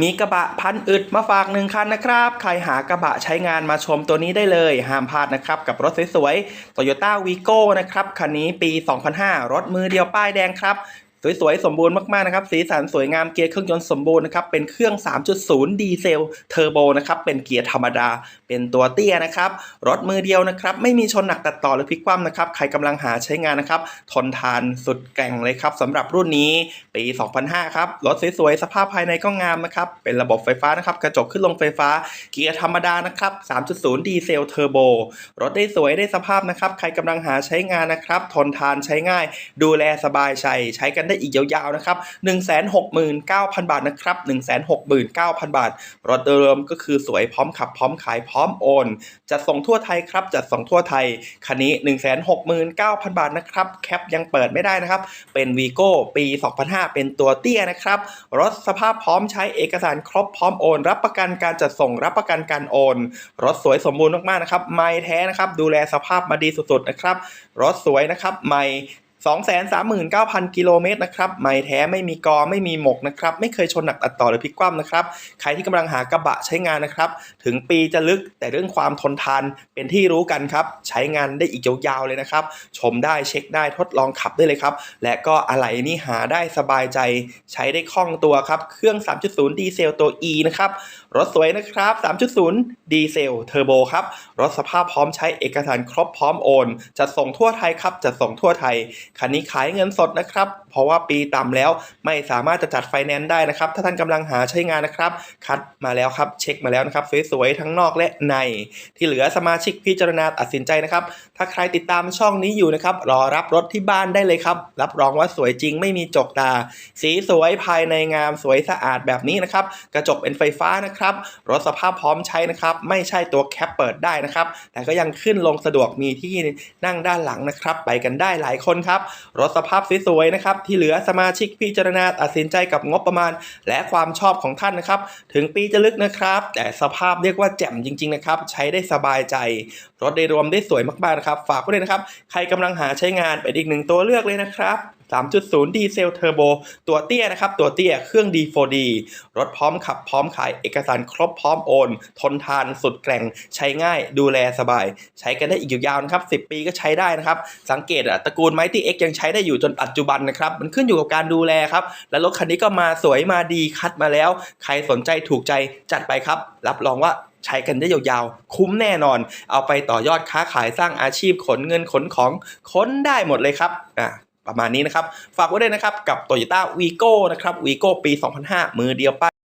มีกระบะพันอึดมาฝากหนึ่งคันนะครับ ใครหากระบะใช้งานมาชมตัวนี้ได้เลย ห้ามพลาดนะครับ กับรถสวยๆ Toyota Vigo นะครับ คันนี้ปี 2005 รถมือเดียวป้ายแดงครับ สวยๆ สมบูรณ์มากๆนะครับ สีสันสวยงามเกียร์เครื่องยนต์สมบูรณ์นะครับ เป็นเครื่อง 3.0 ดีเซลเทอร์โบนะครับ เป็นเกียร์ธรรมดา เป็นตัวเตี้ยนะครับ รถมือเดียวนะครับ ไม่มีชนหนักตัดต่อหรือพลิกคว่ำนะครับ ใครกำลังหาใช้งานนะครับ ทนทานสุดแกร่งเลยครับสำหรับรุ่นนี้ ปี 2005 ครับ รถสวยๆ สภาพภายในก็งามนะครับ เป็นระบบไฟฟ้านะครับ กระจกขึ้นลงไฟฟ้า เกียร์ธรรมดานะครับ 3.0 ดีเซลเทอร์โบ รถได้สวยได้สภาพนะครับ ใครกำลังหาใช้งานนะครับ ทนทานใช้ง่าย ดูแลสบายใจ ใช้กันได้อีกยาวๆนะครับ 169,000 บาทนะครับ 169,000 บาท รถเดิมก็คือสวยพร้อมขับพร้อมขายพร้อมโอน จัดส่งทั่วไทยครับ จัดส่งทั่วไทย คันนี้ 169,000 บาทนะครับ แคปยังเปิดไม่ได้นะครับ เป็นวีโก้ปี 2005 เป็นตัวเตี้ยนะครับ รถสภาพพร้อมใช้เอกสารครบพร้อมโอน รับประกันการจัดส่งรับประกันการโอน รถสวยสมบูรณ์มากๆนะครับ ไม่แท้นะครับ ดูแลสภาพมาดีสุดๆนะครับ รถสวยนะครับ ไม่ 239,000 กิโลเมตรนะครับ ไม่แท้ไม่มีกอไม่มีหมกนะครับ ไม่เคยชนหนักตัดต่อหรือพลิกคว่ำนะครับ ใครที่กำลังหากระบะใช้งานนะครับ ถึงปีจะลึกแต่เรื่องความทนทานเป็นที่รู้กันครับ ใช้งานได้อีกยาวๆเลยนะครับ ชมได้เช็คได้ทดลองขับได้เลยครับ และก็อะไหล่นี่หาได้สบายใจ ใช้ได้คล่องตัวครับ เครื่อง 3.0 ดีเซลตัว E นะครับ รถสวยนะครับ 3.0 ดีเซลเทอร์โบครับ รถสภาพพร้อมใช้เอกสารครบพร้อมโอนจัดส่งทั่วไทยครับจัดส่งทั่วไทยคันนี้ขายเงินสดนะครับ เพราะว่าปีต่ำแล้วไม่สามารถจะจัดไฟแนนซ์ได้นะครับ ถ้าท่านกำลังหาใช้งานนะครับ คัดมาแล้วครับ เช็คมาแล้วนะครับ สวยๆ ทั้งนอกและใน ที่เหลือสมาชิกพิจารณาตัดสินใจนะครับ ถ้าใครติดตามช่องนี้อยู่นะครับ รอรับรถที่บ้านได้เลยครับ รับรองว่าสวยจริงไม่มีจกตา สีสวยภายในงามสวยสะอาดแบบนี้นะครับ กระจกเป็นไฟฟ้านะครับ รถสภาพพร้อมใช้นะครับ ไม่ใช่ตัวแคปเปิดได้นะครับ แต่ก็ยังขึ้นลงสะดวกมีที่นั่งด้านหลังนะครับ ไปกันได้หลายคนครับรถสภาพสวยๆนะครับที่เหลือสมาชิกพิจารณาตัดสินใจกับงบประมาณ และความชอบของท่านนะครับ ถึงปีจะลึกนะครับ แต่สภาพเรียกว่าแจ่มจริงๆนะครับใช้ได้สบายใจ รถได้รวมได้สวยมากๆนะครับ ฝากไว้เลยนะครับ ใครกำลังหาใช้งานเป็นอีกหนึ่งตัวเลือกเลยนะครับ 3.0 ดีเซลเทอร์โบ ตัวเตี้ยนะครับ ตัวเตี้ย เครื่อง D4D รถพร้อมขับพร้อมขาย เอกสารครบพร้อมโอน ทนทานสุดแกร่ง ใช้ง่าย ดูแลสบาย ใช้กันได้อีกยาวนะครับ 10 ปีก็ใช้ได้นะครับ สังเกตอะตระกูลไมตี้เอ็กยังใช้ได้อยู่จนปัจจุบันนะครับ มันขึ้นอยู่กับการดูแลครับ และรถคันนี้ก็มาสวยมาดีคัดมาแล้ว ใครสนใจถูกใจจัดไปครับ รับรองว่าใช้กันได้ยาวๆ คุ้มแน่นอน เอาไปต่อยอดค้าขายสร้างอาชีพขนเงินขนของค้นได้หมดเลยครับ อะ ประมาณนี้นะครับ ฝากไว้ด้วยนะครับกับ Toyota Vigo นะครับ Vigo ปี 2005 มือเดียวป้าย